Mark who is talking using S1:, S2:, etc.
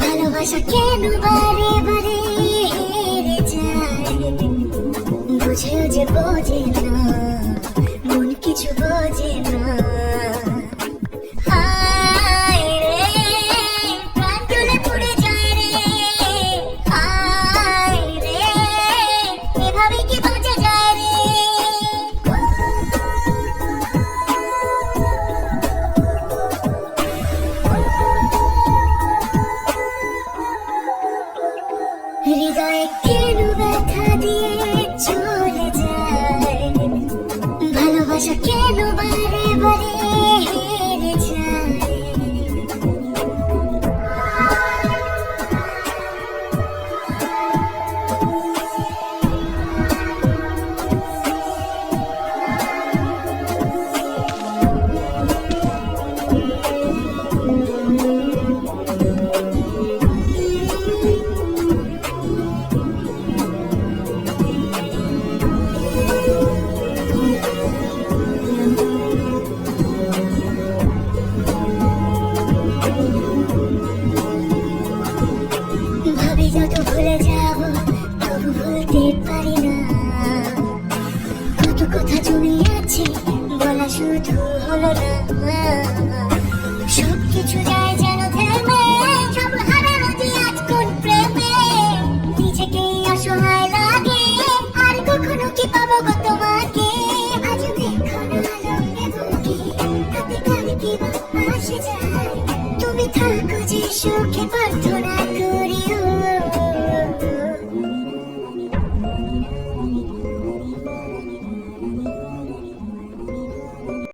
S1: ভালোবাসা কেন বারে বারে হেরে যায়? যে বোঝে না মন কিছু বোঝে হৃদয়ে কেন দিয়ে ভালোবাসা কেন বারে ভাবি যত ভুলে পারি না। কত কথা বলা হলো না। সব কিছু যায় সুখে প্রার্থনা